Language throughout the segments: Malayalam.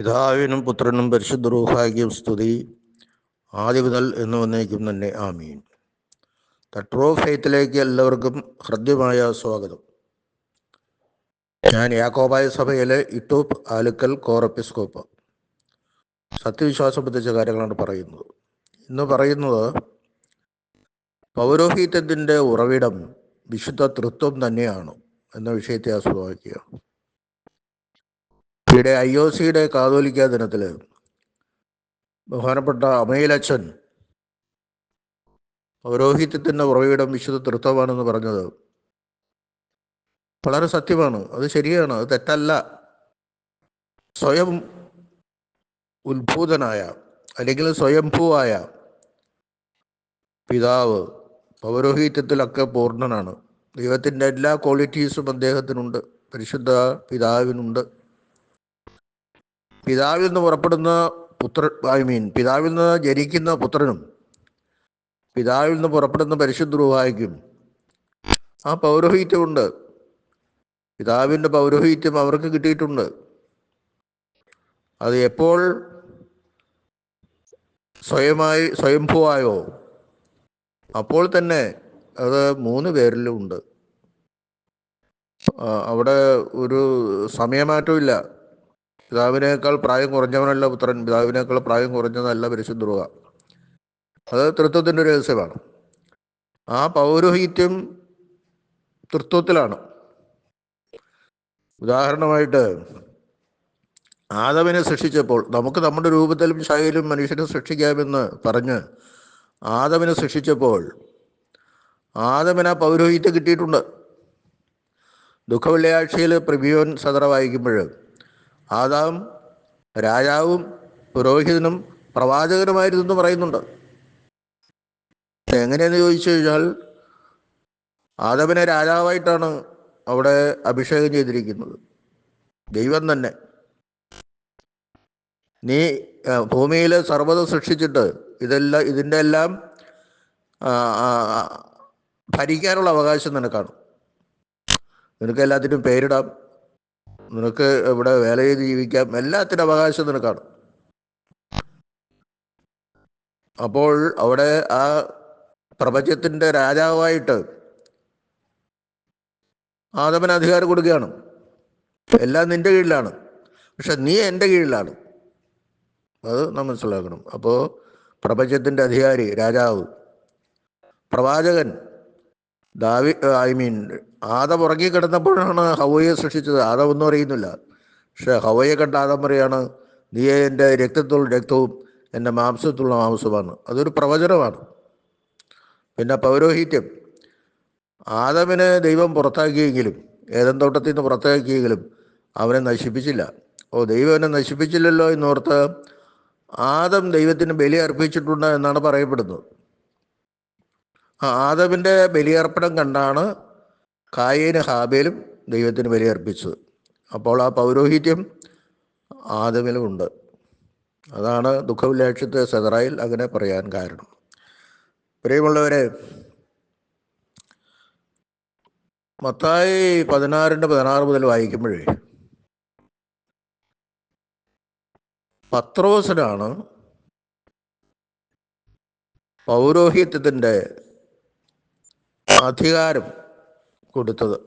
പിതാവിനും പുത്രനും പരിശുദ്ധ റൂഹാഗ്യം സ്തുതി. ആദ്യ മുതൽ എന്ന് വന്നേക്കും തന്നെ. ആമീൻ. തട്രോ ഫെയ്ത്തിലേക്ക് എല്ലാവർക്കും ഹൃദ്യമായ സ്വാഗതം. ഞാൻ യാക്കോബായ സഭയിലെ ഇട്ടൂപ്പ് ആലുക്കൽ കോറപ്പിസ്കോപ്പ്. സത്യവിശ്വാസം ബന്ധിച്ച കാര്യങ്ങളാണ് പറയുന്നത്. ഇന്ന് പറയുന്നത് പൗരോഹിത്യത്തിന്റെ ഉറവിടം വിശുദ്ധ തൃത്വം തന്നെയാണ് എന്ന വിഷയത്തെ ആസ്പദമാക്കുകയാണ് ഇവിടെ ഐ ഒ സിയുടെ കാതോലിക്ക ദിനത്തിൽ ബഹുമാനപ്പെട്ട അമയിലച്ഛൻ പൗരോഹിത്യത്തിന്റെ ഉറവിടം വിശുദ്ധ തൃത്വമാണെന്ന് പറഞ്ഞത് വളരെ സത്യമാണ്. അത് ശരിയാണ്. അത് തെറ്റല്ല. സ്വയം ഉത്ഭൂതനായ അല്ലെങ്കിൽ സ്വയംഭൂവായ പിതാവ് പൗരോഹിത്യത്തിലൊക്കെ പൂർണനാണ്. ദൈവത്തിന്റെ എല്ലാ ക്വാളിറ്റീസും അദ്ദേഹത്തിനുണ്ട്. പരിശുദ്ധ പിതാവിനുണ്ട്. പിതാവിൽ നിന്ന് പുറപ്പെടുന്ന പുത്ര ഐ മീൻ പിതാവിൽ നിന്ന് ജനിക്കുന്ന പുത്രനും പിതാവിൽ നിന്ന് പുറപ്പെടുന്ന പരിശുദ്ധ ആ പൗരോഹിത്യമുണ്ട് പിതാവിന്റെ പൗരോഹിത്യം അവർക്ക് കിട്ടിയിട്ടുണ്ട്. അത് എപ്പോൾ സ്വയമായി സ്വയംഭുവായോ? അപ്പോൾ തന്നെ അത് മൂന്ന് പേരിലും ഉണ്ട്. അവിടെ ഒരു സമയമാറ്റമില്ല പിതാവിനേക്കാൾ പ്രായം കുറഞ്ഞവനല്ല പുത്രൻ പിതാവിനേക്കാൾ പ്രായം കുറഞ്ഞതല്ല പരിശുദ്ധ അത് തൃത്വത്തിന്റെ ഒരു രഹസ്യമാണ്. ആ പൗരോഹിത്യം തൃത്വത്തിലാണ്. ഉദാഹരണമായിട്ട് ആദവിനെ സൃഷ്ടിച്ചപ്പോൾ നമുക്ക് നമ്മുടെ രൂപത്തിലും ശൈലിയിലും മനുഷ്യനെ സൃഷ്ടിക്കാമെന്ന് പറഞ്ഞ് ആദവിനെ സൃഷ്ടിച്ചപ്പോൾ ആദവിന് ആ പൗരോഹിത്യം കിട്ടിയിട്ടുണ്ട്. ദുഃഖവെള്ളിയാഴ്ചയിൽ പ്രിബിയോൻ സദറ വായിക്കുമ്പോൾ ആദാം രാജാവും പുരോഹിതനും പ്രവാചകനുമായിരുന്നു പറയുന്നുണ്ട്. എങ്ങനെയെന്ന് ചോദിച്ചു കഴിഞ്ഞാൽ ആദവിനെ രാജാവായിട്ടാണ് അവിടെ അഭിഷേകം ചെയ്തിരിക്കുന്നത്. ദൈവം തന്നെ. നീ ഭൂമിയിൽ സർവതം സൃഷ്ടിച്ചിട്ട് ഇതെല്ലാം ഇതിന്റെ എല്ലാം ഭരിക്കാനുള്ള അവകാശം നിനക്കാണ്. നിനക്ക് എല്ലാത്തിനും പേരിടാം. നിനക്ക് ഇവിടെ വേല ചെയ്ത് ജീവിക്കാം എല്ലാത്തിനും അവകാശം നിനക്കാണ്. അപ്പോൾ അവിടെ ആ പ്രപഞ്ചത്തിന്റെ രാജാവായിട്ട് ആദമന് അധികാരം കൊടുക്കുകയാണ്. എല്ലാം നിന്റെ കീഴിലാണ്. പക്ഷെ നീ എന്റെ കീഴിലാണ്. അത് നാം മനസ്സിലാക്കണം. അപ്പോൾ പ്രപഞ്ചത്തിന്റെ അധികാരി രാജാവ് പ്രവാചകൻ ദാവി ഐ മീൻ ആദം ഉറങ്ങി കിടന്നപ്പോഴാണ് ഹവയെ സൃഷ്ടിച്ചത്. ആദം ഒന്നും അറിയുന്നില്ല. പക്ഷെ ഹവയെ കണ്ട ആദം പറയാണ് നീ എന്റെ രക്തത്തുള്ള രക്തവും എന്റെ മാംസത്തുള്ള മാംസമാണ് അതൊരു പ്രവചനമാണ്. പിന്നെ പൗരോഹിത്യം. ആദമിനെ ദൈവം പുറത്താക്കിയെങ്കിലും ഏതൻ തോട്ടത്തിൽ നിന്ന് പുറത്താക്കിയെങ്കിലും അവനെ നശിപ്പിച്ചില്ല. ഓ ദൈവം എന്നെ നശിപ്പിച്ചില്ലല്ലോ എന്നോർത്ത് ആദം ദൈവത്തിന് ബലി അർപ്പിച്ചിട്ടുണ്ട് എന്നാണ് പറയപ്പെടുന്നത്. ആദമിന്റെ ബലിയർപ്പണം കണ്ടാണ് കായേന് ഹാബേലും ദൈവത്തിന് ബലിയർപ്പിച്ചത്. അപ്പോൾ ആ പൗരോഹിത്യം ആദമിലും ഉണ്ട്. അതാണ് ദുഃഖവിലാക്ഷത്തെ സെതറായിൽ അങ്ങനെ പറയാൻ കാരണം. പ്രിയമുള്ളവരെ മത്തായി പതിനാറിന്റെ പതിനാറ് മുതൽ വായിക്കുമ്പോഴേ പത്രോസിനാണ് പൗരോഹിത്യത്തിന്റെ അധികാരം കൊടുത്തത്.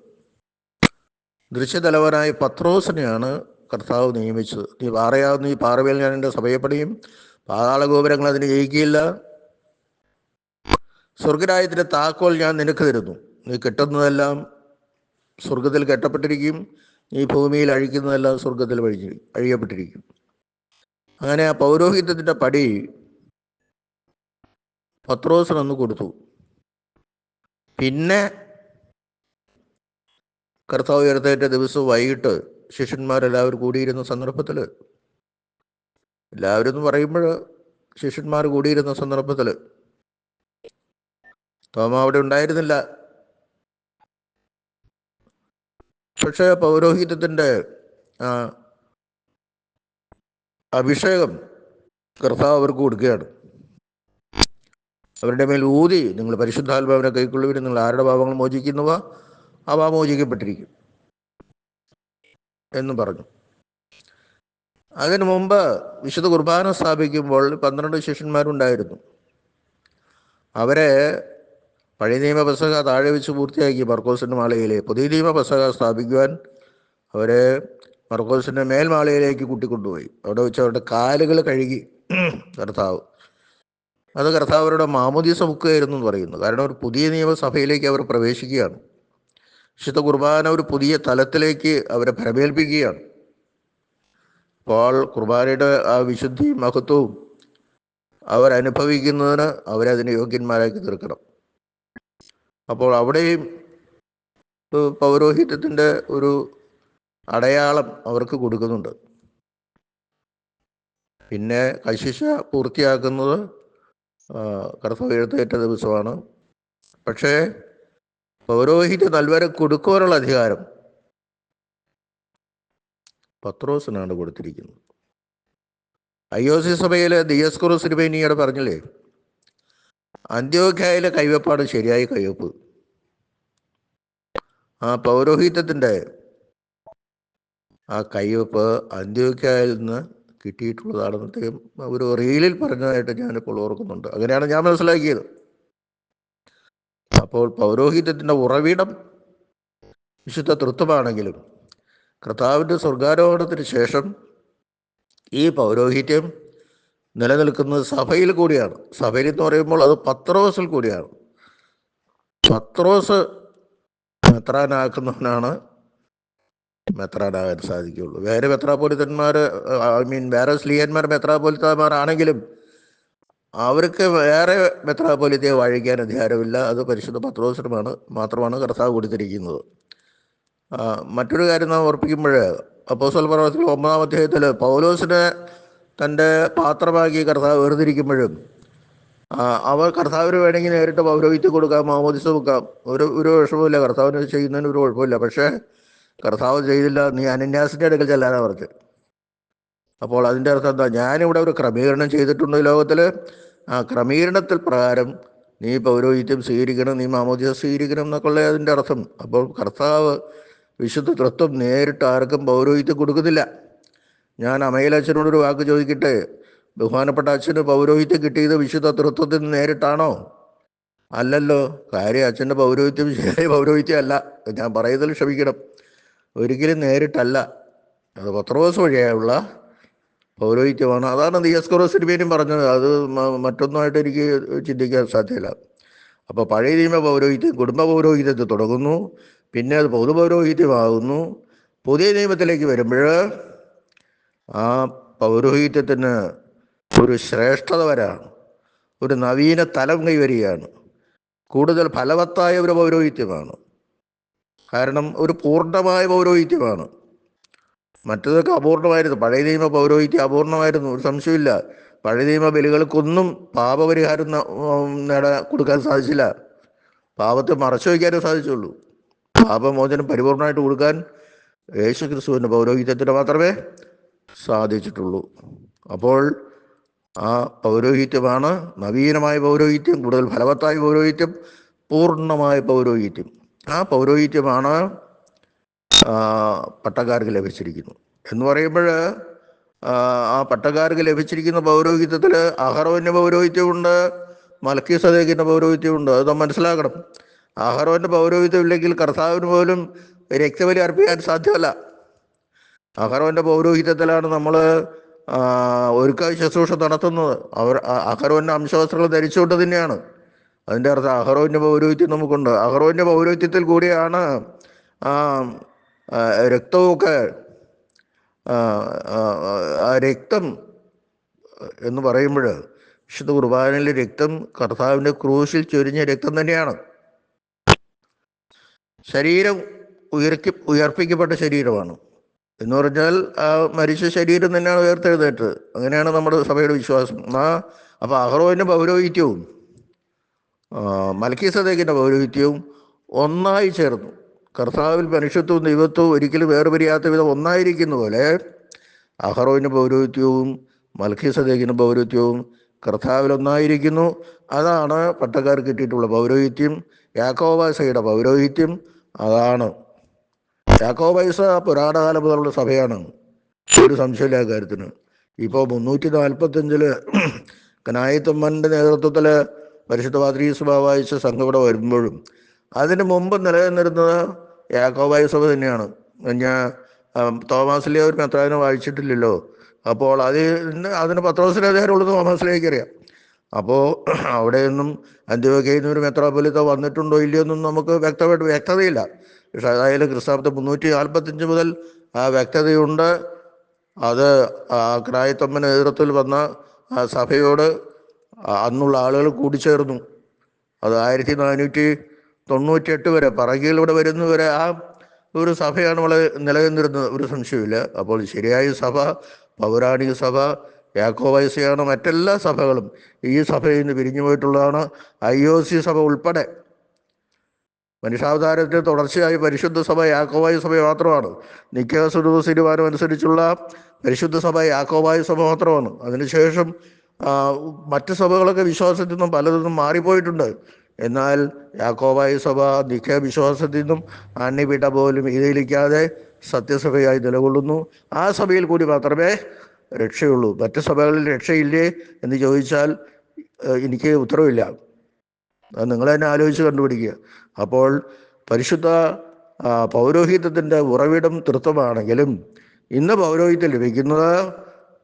ദൃശ്യതലവനായ പത്രോസിനെയാണ് കർത്താവ് നിയമിച്ചത്. നീ പാറയാവുന്ന ഈ പാറവേൽ ഞാൻ എന്റെ സഭയെ പണിയും പാതാളഗോപുരങ്ങൾ അതിന് ജയിക്കുകയില്ല സ്വർഗരായത്തിന്റെ താക്കോൽ ഞാൻ നിനക്ക് തരുന്നു. നീ കെട്ടുന്നതെല്ലാം സ്വർഗത്തിൽ കെട്ടപ്പെട്ടിരിക്കും. നീ ഭൂമിയിൽ അഴിക്കുന്നതെല്ലാം സ്വർഗത്തിൽ വഴി അഴിയപ്പെട്ടിരിക്കും. അങ്ങനെ ആ പൗരോഹിത്യത്തിന്റെ പടി പത്രോസിനൊന്ന് കൊടുത്തു. പിന്നെ കർത്താവ് ഉയർത്തേറ്റ ദിവസം വൈകിട്ട് ശിഷ്യന്മാരെല്ലാവരും കൂടിയിരുന്ന സന്ദർഭത്തിൽ എല്ലാവരും എന്ന് പറയുമ്പോൾ ശിഷ്യന്മാർ കൂടിയിരുന്ന സന്ദർഭത്തിൽ തോമ അവിടെ ഉണ്ടായിരുന്നില്ല. പക്ഷേ പൗരോഹിത്യത്തിന്റെ അഭിഷേകം കർത്താവ് അവർക്ക് കൊടുക്കുകയാണ്. അവരുടെ മേൽ ഊതി നിങ്ങൾ പരിശുദ്ധാത്മാവിനെ കൈക്കൊള്ളുവിന് നിങ്ങൾ ആരുടെ പാപങ്ങൾ മോചിക്കുന്നവ അവ മോചിക്കപ്പെട്ടിരിക്കും എന്നും പറഞ്ഞു. അതിനു മുമ്പ് വിശുദ്ധ കുർബാന സ്ഥാപിക്കുമ്പോൾ പന്ത്രണ്ട് ശിഷ്യന്മാരുണ്ടായിരുന്നു. അവരെ പഴയ നിയമ പസക താഴെ വെച്ച് പൂർത്തിയാക്കി മർക്കോസിന്റെ മാളയിലെ പുതിയ നിയമ പസക സ്ഥാപിക്കുവാൻ അവരെ മർക്കോസിന്റെ മേൽമാളയിലേക്ക് കൂട്ടിക്കൊണ്ടുപോയി. അവിടെ വെച്ച് അവരുടെ കാലുകൾ കഴുകി കർത്താവ് അത് കർത്താവ് അവരുടെ മാമോദീസ മുക്കുകയായിരുന്നു എന്ന് പറയുന്നു. കാരണം ഒരു പുതിയ നിയമസഭയിലേക്ക് അവർ പ്രവേശിക്കുകയാണ്. വിശുദ്ധ കുർബാന ഒരു പുതിയ തലത്തിലേക്ക് അവരെ ഭരമേൽപ്പിക്കുകയാണ്. അപ്പോൾ കുർബാനയുടെ ആ വിശുദ്ധി മഹത്വവും അവരനുഭവിക്കുന്നതിന് അവരതിന് യോഗ്യന്മാരാക്കി തീർക്കണം. അപ്പോൾ അവിടെയും പൗരോഹിത്യത്തിന്റെ ഒരു അടയാളം അവർക്ക് കൊടുക്കുന്നുണ്ട്. പിന്നെ കശിശ പൂർത്തിയാക്കുന്നത് ആ, കർത്തവ്യ എഴുത്തേറ്റ ദിവസമാണ്. പക്ഷേ പൗരോഹിത്യ നൽവരെ കൊടുക്കുവാനുള്ള അധികാരം പത്രോസിനാണ് കൊടുത്തിരിക്കുന്നത്. ഐ ഒ സി സഭയിലെ ദിയസ്കുറു സിരുബേനിയോട് പറഞ്ഞില്ലേ? അന്ത്യോഖ്യയിലെ കൈവെപ്പാണ് ശരിയായ കൈവെപ്പ്. ആ പൗരോഹിത്യത്തിന്റെ ആ കൈവെപ്പ് അന്ത്യോഖ്യയിൽ നിന്ന് കിട്ടിയിട്ടുള്ളതാണെന്ന് അദ്ദേഹം ഒരു റീലിൽ പറഞ്ഞതായിട്ട് ഞാനിപ്പോൾ ഓർക്കുന്നുണ്ട്. അങ്ങനെയാണ് ഞാൻ മനസ്സിലാക്കിയത്. അപ്പോൾ പൗരോഹിത്യത്തിന്റെ ഉറവിടം വിശുദ്ധ തൃത്വമാണെങ്കിലും കർത്താവിന്റെ സ്വർഗാരോഹണത്തിന് ശേഷം ഈ പൗരോഹിത്യം നിലനിൽക്കുന്നത് സഭയിൽ കൂടിയാണ്. സഭയിൽ എന്ന് പറയുമ്പോൾ അത് പത്രോസിൽ കൂടിയാണ്. പത്രോസ് മെത്രാനാക്കുന്നവനാണ് മെത്രാനാകാൻ സാധിക്കുകയുള്ളൂ. വേറെ മെത്രാപോലിത്തന്മാർ ഐ മീൻ വേറെ സ്ലീഹന്മാർ മെത്രാപോലിത്തന്മാരാണെങ്കിലും അവർക്ക് വേറെ മെത്രാപോലിത്തയെ വാഴിക്കാൻ അധികാരമില്ല. അത് പരിശുദ്ധ പത്രോസരമാണ് മാത്രമാണ് കർത്താവ് കൊടുത്തിരിക്കുന്നത്. മറ്റൊരു കാര്യം നാം ഓർപ്പിക്കുമ്പോൾ അപ്പോസൽ പർവത്തിൽ ഒമ്പതാം അധ്യായത്തിൽ പൗലോസിനെ തന്റെ പാത്രമാക്കി കർത്താവ് വേർതിരിക്കുമ്പോഴും അവർ കർത്താവിന് വേണമെങ്കിൽ നേരിട്ട് പൗരോഹിത്യം കൊടുക്കാം മാമോദിസ വെക്കാം ഒരു ഒരു വിഷമമില്ല കർത്താവിന് ചെയ്യുന്നതിന് ഒരു കുഴപ്പമില്ല പക്ഷേ കർത്താവ് ചെയ്തില്ല നീ അനന്യാസിന്റെ അടുക്കൽ ചെല്ലാനാ പറഞ്ഞത്. അപ്പോൾ അതിന്റെ അർത്ഥം എന്താ? ഞാനിവിടെ ഒരു ക്രമീകരണം ചെയ്തിട്ടുണ്ട് ലോകത്തിൽ ആ ക്രമീകരണത്തിൽ പ്രകാരം നീ പൗരോഹിത്യം സ്വീകരിക്കണം നീ മാമോദിത സ്വീകരിക്കണം എന്നൊക്കെയുള്ള അതിന്റെ അർത്ഥം. അപ്പോൾ കർത്താവ് വിശുദ്ധ തൃത്വം നേരിട്ട് ആർക്കും പൗരോഹിത്യം കൊടുക്കുന്നില്ല. ഞാൻ അമയിലച്ഛനോടൊരു വാക്ക് ചോദിക്കട്ടെ? ബഹുമാനപ്പെട്ട അച്ഛന് പൗരോഹിത്യം കിട്ടിയത് വിശുദ്ധ തൃത്വത്തിൽ നേരിട്ടാണോ? അല്ലല്ലോ കാര്യം അച്ഛന്റെ പൗരോഹിത്യം ശരിയായ പൗരോഹിത്യം അല്ല. ഞാൻ പറയുന്നതിൽ ക്ഷമിക്കണം. ഒരിക്കലും നേരിട്ടല്ല. അത് പത്രോസ് വഴിയായുള്ള പൗരോഹിത്യമാണ്. അതാണ് ദിയസ്കോറോസിന് പറഞ്ഞത്. അത് മറ്റൊന്നുമായിട്ട് എനിക്ക് ചിന്തിക്കാൻ സാധ്യമല്ല അപ്പോൾ പഴയ നിയമ പൗരോഹിത്യം കുടുംബ പൗരോഹിത്യത്തിൽ തുടങ്ങുന്നു. പിന്നെ അത് പൊതുപൗരോഹിത്യമാകുന്നു. പുതിയ നിയമത്തിലേക്ക് വരുമ്പോൾ ആ പൗരോഹിത്യത്തിന് ഒരു ശ്രേഷ്ഠത വരാണ് ഒരു നവീന തലം കൈവരികയാണ്. കൂടുതൽ ഫലവത്തായ ഒരു പൗരോഹിത്യമാണ്. കാരണം ഒരു പൂർണമായ പൗരോഹിത്യമാണ്. മറ്റതൊക്കെ അപൂർണമായിരുന്നു. പഴയ നിയമ പൗരോഹിത്യം അപൂർണമായിരുന്നു. ഒരു സംശയമില്ല പഴയ നിയമ ബലികൾക്കൊന്നും പാപപരിഹാരം നേടാൻ കൊടുക്കാൻ സാധിച്ചില്ല. പാപത്തെ മറച്ചു വയ്ക്കാനേ സാധിച്ചുള്ളൂ. പാപമോചനം പരിപൂർണമായിട്ട് കൊടുക്കാൻ യേശു ക്രിസ്തുവിന്റെ പൗരോഹിത്യത്തിന് മാത്രമേ സാധിച്ചിട്ടുള്ളൂ. അപ്പോൾ ആ പൗരോഹിത്യമാണ് നവീനമായ പൗരോഹിത്യം കൂടുതൽ ഫലവത്തായ പൗരോഹിത്യം പൂർണമായ പൗരോഹിത്യം. ആ പൗരോഹിത്യമാണ് പട്ടക്കാർക്ക് ലഭിച്ചിരിക്കുന്നു എന്ന് പറയുമ്പോൾ ആ പട്ടക്കാർക്ക് ലഭിച്ചിരിക്കുന്ന പൗരോഹിത്യത്തിൽ അഹറോവിന്റെ പൗരോഹിത്യമുണ്ട് മലക്കി സദേക്കിന്റെ പൗരോഹിത്യമുണ്ട്. അത് നാം മനസ്സിലാക്കണം. അഹറോവിന്റെ പൗരോഹിത്യം ഇല്ലെങ്കിൽ കർത്താവിന് പോലും രക്തബലി അർപ്പിക്കാൻ സാധ്യമല്ല. അഹറോവിന്റെ പൗരോഹിത്യത്തിലാണ് നമ്മൾ ഒരുക്ക ശുശ്രൂഷ നടത്തുന്നത്. അവർ അഹറോവിന്റെ അംശവസ്ത്രങ്ങൾ ധരിച്ചുകൊണ്ട് തന്നെയാണ്. അതിന്റെ അർത്ഥം അഹറോന്റെ പൗരോഹിത്യം നമുക്കുണ്ട്. അഹറോന്റെ പൗരോഹിത്യത്തിൽ കൂടിയാണ് ആ, രക്തമൊക്കെ ആ രക്തം എന്ന് പറയുമ്പോൾ വിശുദ്ധ കുർബാനയിലെ രക്തം കർത്താവിന്റെ ക്രൂശിൽ ചൊരിഞ്ഞ രക്തം തന്നെയാണ്. ശരീരം ഉയർക്കി ഉയർപ്പിക്കപ്പെട്ട ശരീരമാണ്. എന്ന് പറഞ്ഞാൽ ആ മരിച്ച ശരീരം തന്നെയാണ് ഉയർത്തെഴുന്നേറ്റത്. അങ്ങനെയാണ് നമ്മുടെ സഭയുടെ വിശ്വാസം. ആ അപ്പോൾ അഹ്റോവിന്റെ പൗരോഹിത്യവും മൽക്കീസദേക്കിന്റെ പൗരോഹിത്യവും ഒന്നായി ചേർന്നു. കർത്താവിൽ മനുഷ്യത്വവും ദൈവത്വവും ഒരിക്കലും വേർപിരിയാത്ത വിധം ഒന്നായിരിക്കുന്ന പോലെ അഹറോവിന്റെ പൗരോഹിത്യവും മൽക്കീസദേക്കിന്റെ പൗരോഹിത്യവും കർത്താവിൽ ഒന്നായിരിക്കുന്നു. അതാണ് പട്ടക്കാർ കിട്ടിയിട്ടുള്ള പൗരോഹിത്യം. യാക്കോബാസയുടെ പൗരോഹിത്യം അതാണ്. യാക്കോബൈസ പുരാണകാലം മുതലുള്ള സഭയാണ്. ഒരു സംശയമില്ല കാര്യത്തിന്. ഇപ്പോൾ മുന്നൂറ്റി നാൽപ്പത്തഞ്ചിൽ കനായിത്തമ്മന്റെ നേതൃത്വത്തിൽ പരിശുദ്ധ സഭ വായിച്ച സംഘം ഇവിടെ വരുമ്പോഴും. അതിന് മുമ്പ് നിലനിന്നിരുന്നത് യാക്കോബായ സഭ തന്നെയാണ്. ഞാൻ തോമാസിലെ ഒരു മെത്രാനെ വായിച്ചിട്ടില്ലല്ലോ. അപ്പോൾ അതിന് അതിന് പത്രോസിലെ അധികാരമുള്ളത് തോമാസിലേക്ക് അറിയാം അപ്പോൾ അവിടെ നിന്നും നിന്ന് ഒരു മെത്രാപ്പൊലിത്ത വന്നിട്ടുണ്ടോ ഇല്ലയോ എന്നും നമുക്ക് വ്യക്തമായിട്ട് വ്യക്തതയില്ല. പക്ഷെ അതായാലും ക്രിസ്താബ്ദ മുന്നൂറ്റി നാൽപ്പത്തഞ്ച് മുതൽ ആ വ്യക്തതയുണ്ട്. അത് ആ ക്രായത്തമ്മൻ നേതൃത്വത്തിൽ വന്ന സഭയോട് അന്നുള്ള ആളുകൾ കൂടിച്ചേർന്നു. അത് ആയിരത്തി നാനൂറ്റി തൊണ്ണൂറ്റിയെട്ട് വരെ പറകിലൂടെ വരുന്നവരെ ആ ഒരു സഭയാണ് വളരെ നിലനിന്നിരുന്നത് ഒരു സംശയമില്ല അപ്പോൾ ശരിയായ സഭ പൗരാണിക സഭ യാക്കോവൈസയാണ് മറ്റെല്ലാ സഭകളും ഈ സഭയിൽ നിന്ന് പിരിഞ്ഞു പോയിട്ടുള്ളതാണ് ഐ ഒ സി സഭ ഉൾപ്പെടെ. മനുഷ്യാവതാരത്തിൽ തുടർച്ചയായി പരിശുദ്ധ സഭ യാക്കോവായ സഭ മാത്രമാണ്. നിക്കാസുരൂപ തീരുമാനം അനുസരിച്ചുള്ള പരിശുദ്ധ സഭ യാക്കോവായ സഭ മാത്രമാണ്. അതിനുശേഷം മറ്റ് സഭകളൊക്കെ വിശ്വാസത്തിൽ നിന്നും പലതൊന്നും മാറിപ്പോയിട്ടുണ്ട്. എന്നാൽ യാക്കോബായ സഭ നിഖ്യ വിശ്വാസത്തിൽ നിന്നും അന്യവിട പോലും ഇതിലിക്കാതെ സത്യസഭയായി നിലകൊള്ളുന്നു. ആ സഭയിൽ കൂടി മാത്രമേ രക്ഷയുള്ളൂ. മറ്റ് സഭകളിൽ രക്ഷയില്ലേ എന്ന് ചോദിച്ചാൽ എനിക്ക് ഉത്തരവില്ല. നിങ്ങൾ തന്നെ ആലോചിച്ച് കണ്ടുപിടിക്കുക. അപ്പോൾ പരിശുദ്ധ പൗരോഹിത്യത്തിന്റെ ഉറവിടം തൃത്വമാണെങ്കിലും ഇന്ന് പൗരോഹിത്യം ലഭിക്കുന്നത്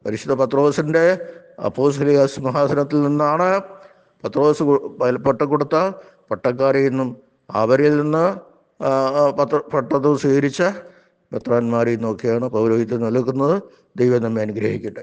പരിശുദ്ധ പത്രോസിന്റെ അപ്പോസ്ലിക സിംഹാസനത്തിൽ നിന്നാണ് പത്രോസ് പട്ടം കൊടുത്ത പട്ടക്കാരിൽ നിന്നും അവരിൽ നിന്ന് പത്ര പട്ടത് സ്വീകരിച്ച മെത്രാന്മാരിൽ നിന്നൊക്കെയാണ് പൗരോഹിത്യം നിലനിൽക്കുന്നത് ദൈവം നമ്മെ അനുഗ്രഹിക്കട്ടെ.